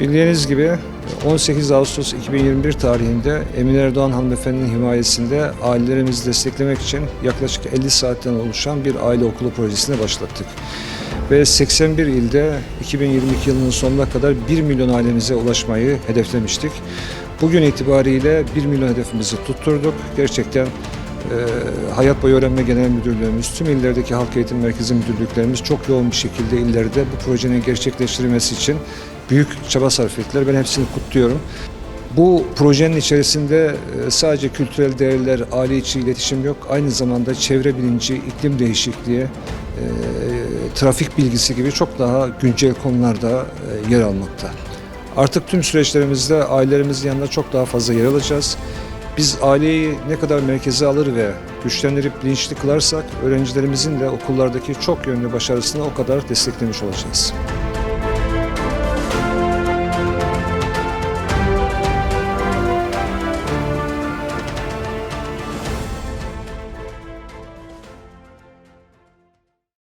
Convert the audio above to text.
Bildiğiniz gibi 18 Ağustos 2021 tarihinde Emine Erdoğan hanımefendinin himayesinde ailelerimizi desteklemek için yaklaşık 50 saatten oluşan bir aile okulu projesine başlattık. Ve 81 ilde 2022 yılının sonuna kadar 1 milyon ailemize ulaşmayı hedeflemiştik. Bugün itibariyle 1 milyon hedefimizi tutturduk. Gerçekten e, Hayat Boyu Öğrenme Genel Müdürlüğümüz, tüm illerdeki halk eğitim merkezi müdürlüklerimiz çok yoğun bir şekilde illerde bu projenin gerçekleştirilmesi için büyük çaba sarf ettiler. Ben hepsini kutluyorum. Bu projenin içerisinde e, sadece kültürel değerler, aile içi iletişim yok. Aynı zamanda çevre bilinci, iklim değişikliği, e, trafik bilgisi gibi çok daha güncel konularda e, yer almakta. Artık tüm süreçlerimizde ailelerimizin yanında çok daha fazla yer alacağız. Biz aileyi ne kadar merkeze alır ve güçlendirip bilinçli kılarsak öğrencilerimizin de okullardaki çok yönlü başarısını o kadar desteklemiş olacağız.